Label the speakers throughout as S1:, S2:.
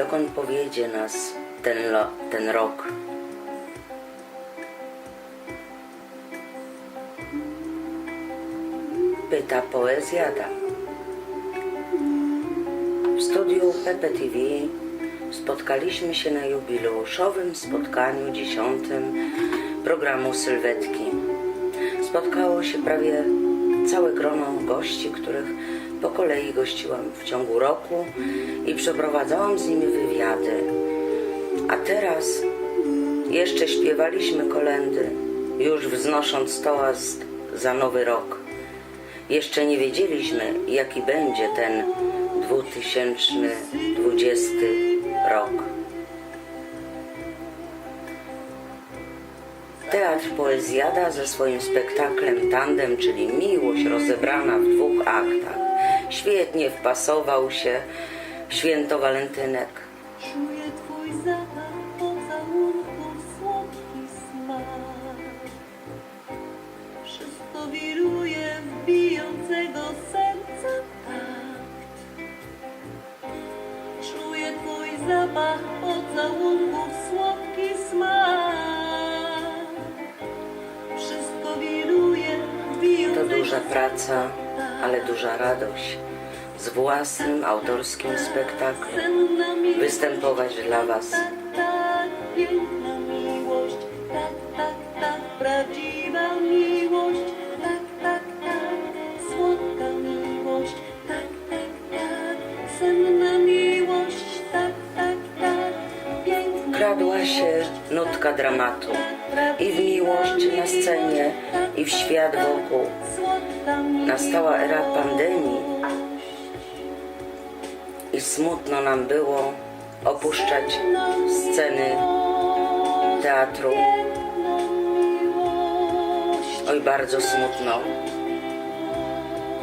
S1: dokąd powiedzie nas ten, ten rok. Pyta poezjada. W studiu Pepe TV spotkaliśmy się na jubileuszowym spotkaniu dziesiątym programu Sylwetki. Spotkało się prawie całe grono gości, których po kolei gościłam w ciągu roku i przeprowadzałam z nimi wywiady. A teraz jeszcze śpiewaliśmy kolendy, już wznosząc toast za nowy rok. Jeszcze nie wiedzieliśmy, jaki będzie ten 2020 rok. Teatr Poezjada ze swoim spektaklem Tandem, czyli Miłość rozebrana w dwóch aktach, świetnie wpasował się w święto walentynek.
S2: Czuję twój zapach pocałunków, słodki smak. Wszystko wiruje w bijącego serca takt. Czuję twój zapach pocałunków, słodki smak. Wszystko wiruje w
S1: To
S2: bijącego
S1: duża praca, ale duża radość. Z własnym autorskim spektaklem występować dla Was. Kradła się nutka dramatu i w miłość na scenie, i w świat wokół. Nastała era pandemii i smutno nam było opuszczać sceny teatru. Oj, bardzo smutno.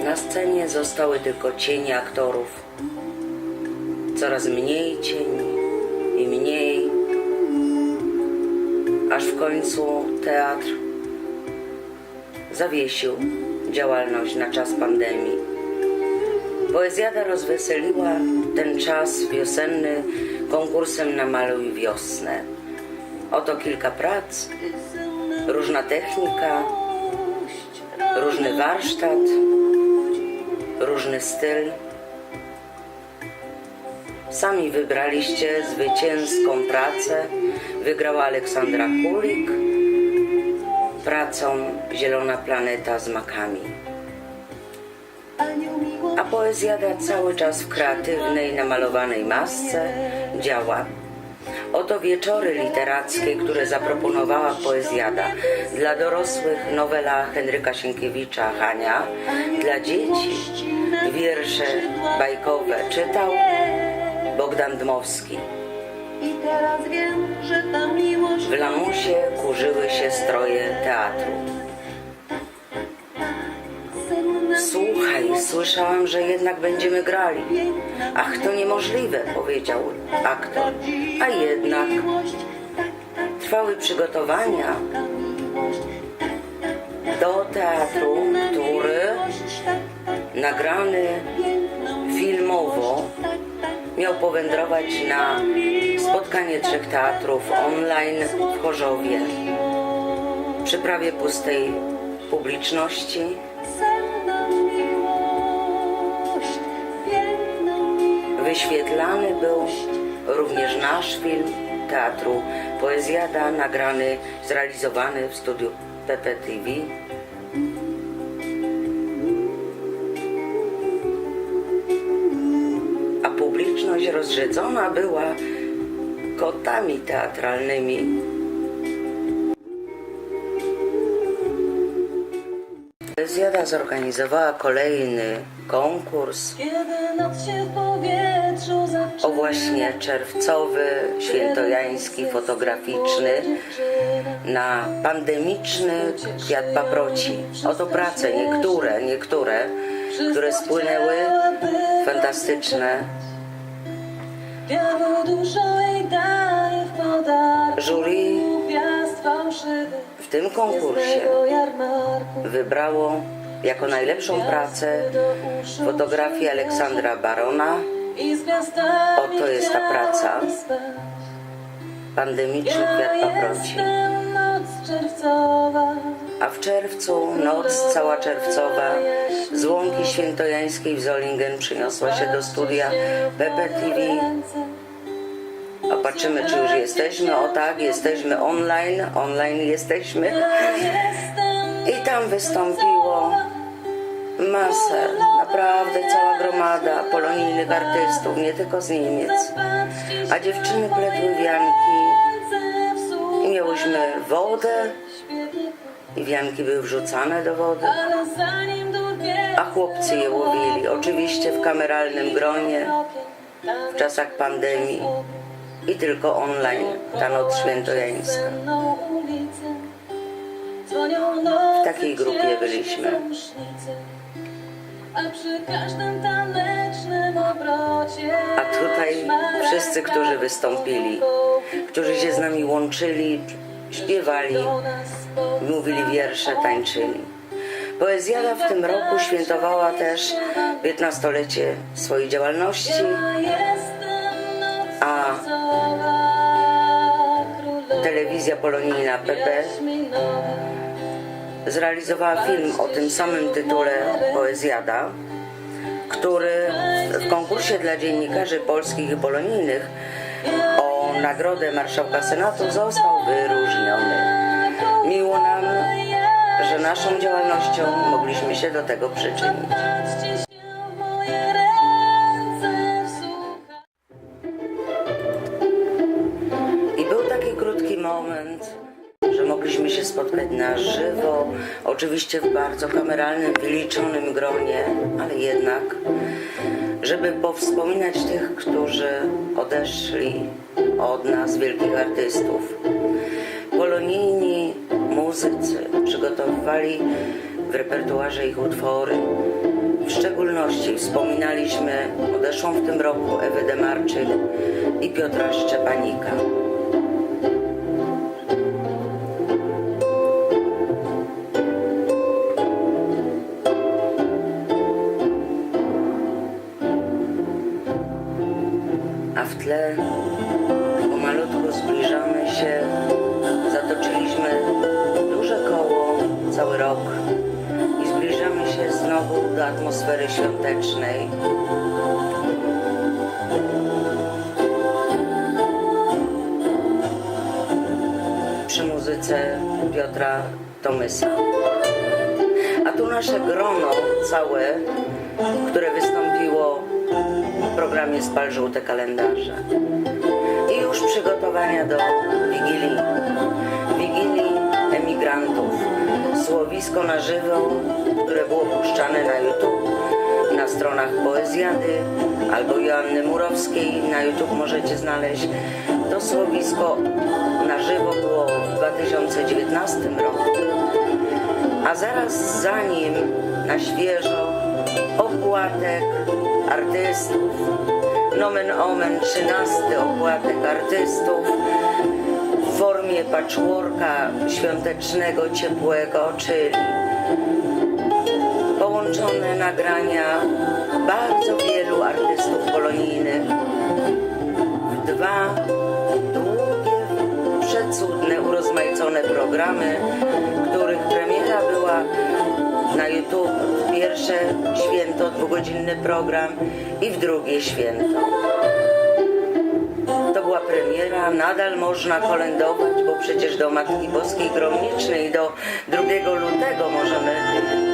S1: Na scenie zostały tylko cienie aktorów. Coraz mniej cieni i mniej, aż w końcu teatr zawiesił działalność na czas pandemii. Poezjada rozweseliła ten czas wiosenny konkursem na Maluj Wiosnę. Oto kilka prac, różna technika, różny warsztat, różny styl. Sami wybraliście zwycięską pracę. Wygrała Aleksandra Kulik pracą Zielona Planeta z makami. A poezjada cały czas w kreatywnej, namalowanej masce działa. Oto wieczory literackie, które zaproponowała poezjada. Dla dorosłych nowela Henryka Sienkiewicza Hania, dla dzieci wiersze bajkowe czytał Bogdan Dmowski.
S2: Ta
S1: W lamusie kurzyły się stroje teatru. Słuchaj, słyszałam, że jednak będziemy grali. Ach, to niemożliwe, powiedział aktor. A jednak trwały przygotowania do teatru, który nagrany filmowo miał powędrować na spotkanie trzech teatrów online w Chorzowie. Przy prawie pustej publiczności wyświetlany był również nasz film teatru Poezjada, nagrany, zrealizowany w studiu Pepe TV. A publiczność rozrzedzona była kotami teatralnymi. Poezjada zorganizowała kolejny konkurs o właśnie czerwcowy, świętojański, fotograficzny na pandemiczny kwiat paproci. Oto prace, niektóre, niektóre, które spłynęły, fantastyczne. Jury w tym konkursie wybrało jako najlepszą pracę fotografię Aleksandra Barona Oto jest ta praca. Pandemiczny kwiat paproci. A w czerwcu, noc cała czerwcowa, z łąki świętojańskiej w Zolingen przyniosła się do studia Pepe TV. A patrzymy, czy już jesteśmy. O tak, jesteśmy online. Online jesteśmy. I tam wystąpiło masę, naprawdę cała gromada polonijnych artystów, nie tylko z Niemiec. A dziewczyny pletły wianki i miałyśmy wodę i wianki były wrzucane do wody, a chłopcy je łowili, oczywiście w kameralnym gronie, w czasach pandemii i tylko online, ta noc świętojańska.
S2: W takiej grupie byliśmy. A przy każdym tanecznym obrocie
S1: A tutaj wszyscy, którzy wystąpili, którzy się z nami łączyli, śpiewali, mówili wiersze, tańczyli. Poezjada w tym roku świętowała też 15-lecie swojej działalności, a telewizja polonijna PP zrealizowała film o tym samym tytule Poezjada, który w konkursie dla dziennikarzy polskich i polonijnych o Nagrodę Marszałka Senatu został wyróżniony. Miło nam, że naszą działalnością mogliśmy się do tego przyczynić. Żywo, oczywiście w bardzo kameralnym, wyliczonym gronie, ale jednak, żeby powspominać tych, którzy odeszli od nas, wielkich artystów. Polonijni muzycy przygotowywali w repertuarze ich utwory. W szczególności wspominaliśmy odeszłą w tym roku Ewę Demarczyk i Piotra Szczepanika. Pomalutku zbliżamy się, zatoczyliśmy duże koło cały rok i zbliżamy się znowu do atmosfery świątecznej. Przy muzyce Piotra Tomysa. A tu nasze grono całe, które wystąpiło w programie Spal Żółte Kalendarze. I już przygotowania do Wigilii. Wigilii emigrantów. Słowisko na żywo, które było puszczane na YouTube, na stronach Poezjady albo Joanny Murowskiej. Na YouTube możecie znaleźć. To słowisko na żywo było w 2019 roku. A zaraz za nim na świeżo opłatek artystów. Nomen omen 13 opłatek artystów w formie patchworka świątecznego, ciepłego, czyli połączone nagrania bardzo wielu artystów polonijnych w dwa długie, przecudne, urozmaicone programy, których premiera była na YouTube pierwsze święto, dwugodzinny program i w drugie święto. To była premiera, nadal można kolędować, bo przecież do Matki Boskiej Gromnicznej do 2 lutego możemy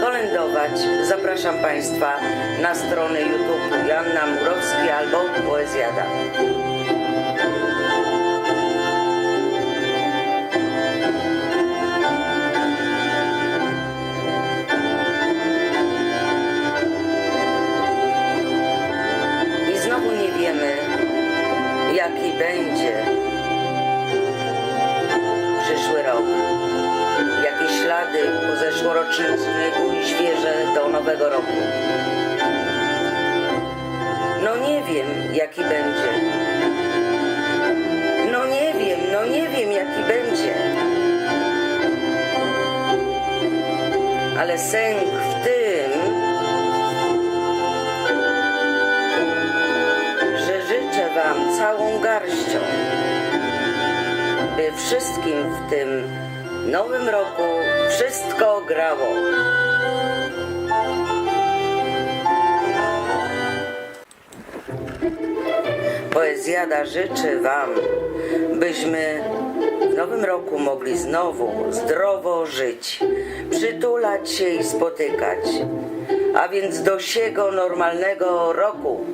S1: kolędować. Zapraszam Państwa na stronę YouTube Joanna Murowski albo Poezjada. Roku. No nie wiem, jaki będzie. No nie wiem, no nie wiem, jaki będzie. Ale sęk w tym, Wam całą garścią, by wszystkim w tym nowym roku wszystko grało. Poezjada życzy Wam, byśmy w nowym roku mogli znowu zdrowo żyć, przytulać się i spotykać. A więc do siego normalnego roku